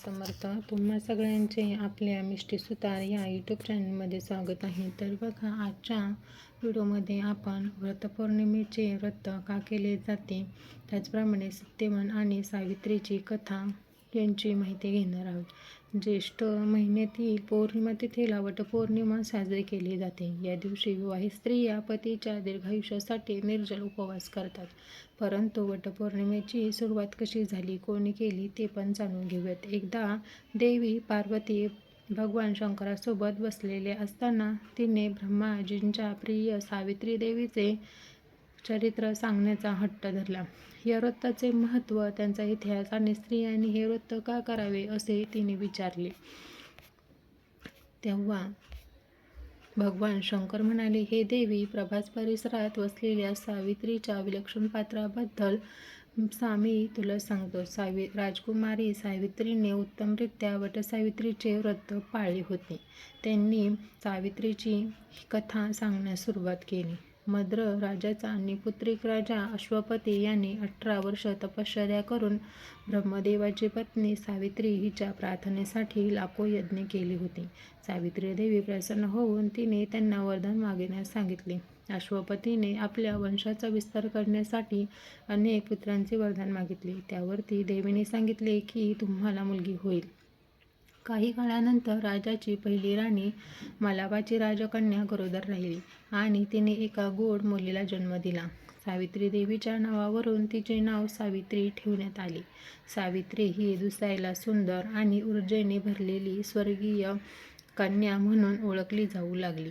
समर्थ. तुम्हा सगळ्यांचे आपल्या मिष्टी सुतार या यूट्यूब चॅनलमध्ये स्वागत आहे. तर बघा आजच्या व्हिडिओमध्ये आपण व्रतपौर्णिमेचे व्रत का केले जाते? त्याचप्रमाणे सत्यवन आणि सावित्रीची कथा यांची माहिती घेणार आहोत. ज्येष्ठ महिन्यातील पौर्णिमा तिथीला वटपौर्णिमा साजरी केली जाते. या दिवशी विवाहित स्त्रिया पतीच्या दीर्घायुष्यासाठी निर्जल उपवास करतात. परंतु वटपौर्णिमेची सुरुवात कशी झाली कोणी केली ते पण जाणून घेऊयात. एकदा देवी पार्वती भगवान शंकरासोबत बसलेले असताना तिने ब्रह्माजींच्या प्रिय सावित्री देवीचे चरित्र सांगण्याचा हट्ट धरला. या व्रताचे महत्त्व त्यांचा इतिहास आणि स्त्रियांनी हे व्रत का करावे असे तिने विचारले. तेव्हा भगवान शंकर म्हणाले हे देवी प्रभास परिसरात वसलेल्या सावित्रीच्या विलक्षण पात्राबद्दल सामी तुला सांगतो. सावि राजकुमारी सावित्रीने उत्तमरित्या वटसावित्रीचे व्रत पाळले होते. त्यांनी सावित्रीची कथा सांगण्यास सुरुवात केली. मद्र राजाचा आणि पुत्रिक राजा अश्वपती यांनी अठरा वर्ष तपश्चर्या करून ब्रह्मदेवाची पत्नी सावित्री हिच्या प्रार्थनेसाठी लाखो यज्ञ केली होती. सावित्री देवी प्रसन्न होऊन तिने त्यांना वरदान मागण्यास सांगितले. अश्वपतीने आपल्या वंशाचा विस्तार करण्यासाठी अनेक पुत्रांचे वरदान मागितले. त्यावरती देवीने सांगितले की तुम्हाला मुलगी होईल. काही काळानंतर राजाची पहिली राणी मलाबाची राजकन्या गरोदर राहिली आणि तिने एका गोड मुलीला जन्म दिला. सावित्री देवीच्या नावावरून तिचे नाव सावित्री ठेवण्यात आले. सावित्री ही दुसायला सुंदर आणि ऊर्जेने भरलेली स्वर्गीय कन्या म्हणून ओळखली जाऊ लागली.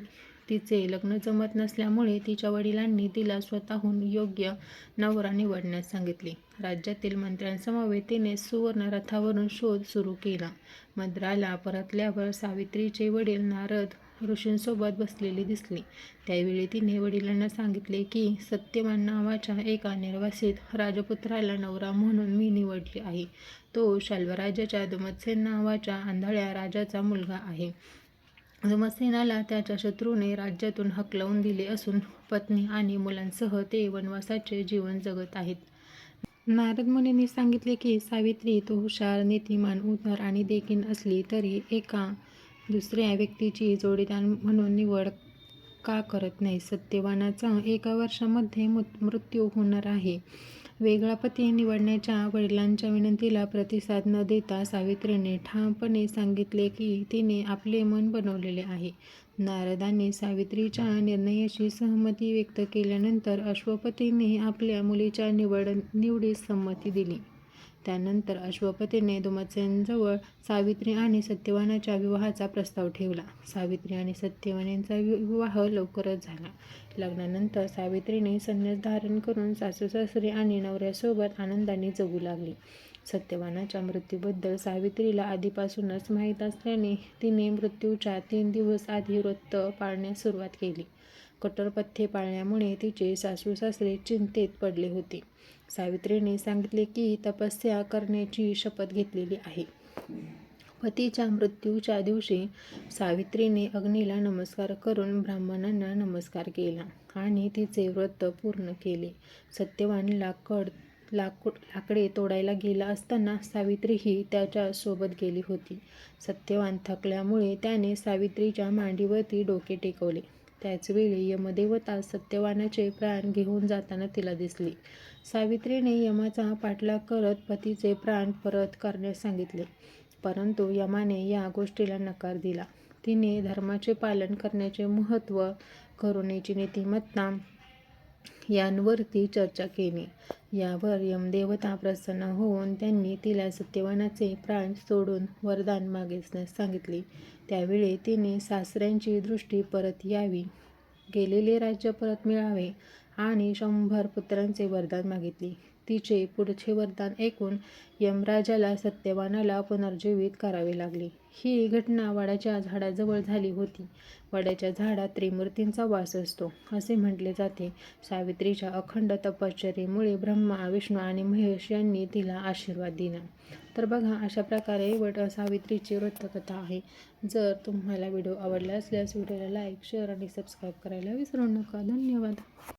तिचे लग्न जमत नसल्यामुळे तिच्या वडिलांनी तिला स्वतःहून योग्य नवरा निवडण्यास सांगितले. राज्यातील मंत्र्यांसमवेत तिने सुवर्ण रथावरून शोध सुरू केला. मद्राला परतल्यावर सावित्रीचे वडील नारद ऋषींसोबत बसलेली दिसली. त्यावेळी तिने वडिलांना सांगितले की सत्यमान नावाच्या एका निर्वासित राजपुत्राला नवरा म्हणून मी निवडले आहे. तो शाल्वराजाच्या दुमत्सेन नावाच्या आंधळ्या राजाचा मुलगा आहे. धुमसेनाला त्याच्या शत्रूने राज्यातून हकलवून दिले असून पत्नी आणि मुलांसह ते वनवासाचे जीवन जगत आहेत. नारद मुनींनी सांगितले की सावित्री तो हुशार नीतिमान उदार आणि देखील असली तरी एका दुसऱ्या व्यक्तीची जोडीदार म्हणून निवड का करत नाही? सत्यवानाचा एका वर्षामध्ये मृत्यू होणार आहे. वेगळा पती निवडण्याच्या वडिलांच्या विनंतीला प्रतिसाद न देता सावित्रीने ठामपणे सांगितले की तिने आपले मन बनवलेले आहे. नारदांनी सावित्रीच्या निर्णयाशी सहमती व्यक्त केल्यानंतर अश्वपतीने आपल्या मुलीच्या निवड निवडीस संमती दिली. त्यानंतर अश्वपतीने दुमत्सेनजवळ सावित्री आणि सत्यवानाच्या विवाहाचा प्रस्ताव ठेवला. सावित्री आणि सत्यवान यांचा विवाह लवकरच झाला. लग्नानंतर सावित्रीने संन्यास धारण करून सासू सासरे आणि नवऱ्यासोबत आनंदाने जगू लागली. सत्यवानाच्या मृत्यूबद्दल सावित्रीला आधीपासूनच माहीत असल्याने तिने मृत्यूच्या तीन दिवस आधी व्रत पाळण्यास सुरुवात केली. कठोरपथ्ये पाळल्यामुळे तिचे सासू सासरे चिंतेत पडले होते. सावित्रीने सांगितले की तपस्या करण्याची शपथ घेतलेली आहे. पतीच्या मृत्यूच्या दिवशी सावित्रीने अग्नीला नमस्कार करून ब्राह्मणांना नमस्कार केला आणि तिचे व्रत पूर्ण केले. सत्यवान लाकड लाकूड लाकडे तोडायला गेला असताना सावित्रीही त्याच्यासोबत त्याच्या सोबत गेली होती. सत्यवान थकल्यामुळे त्याने सावित्रीच्या मांडीवरती डोके टेकवले. त्याचवेळी यमदेवता सत्यवानाचे प्राण घेऊन जाताना तिला दिसली. सावित्रीने यमाचा पाठलाग करत पतीचे प्राण परत करण्यास सांगितले. परंतु यमाने या गोष्टीला नकार दिला. तिने धर्माचे पालन करण्याचे महत्त्व करुणेची नीतिमत्ता यांवरती चर्चा केली. यावर यमदेवता प्रसन्न होऊन त्यांनी तिला सत्यवानाचे प्राण सोडून वरदान मागितण्यास सांगितले. त्यावेळी तिने सासऱ्यांची दृष्टी परत यावी. गेलेले राज्य परत मिळावे. आणि शंभर पुत्रांचे वरदान मागितले. तिचे पुढचे वरदान ऐकून यमराजाला सत्यवानाला पुनर्जीवित करावे लागले. ही घटना वडाच्या झाडाजवळ झाली होती. वडाच्या झाडात त्रिमूर्तींचा वास असतो असे म्हटले जाते. सावित्रीच्या अखंड तपश्चर्येमुळे ब्रह्मा विष्णू आणि महेश यांनी तिला आशीर्वाद दिला. तर बघा अशा प्रकारे वट सावित्रीची वृत्तकथा आहे. जर तुम्हाला व्हिडिओ आवडला असल्यास व्हिडिओला लाईक शेअर आणि सबस्क्राईब करायला विसरू नका. धन्यवाद.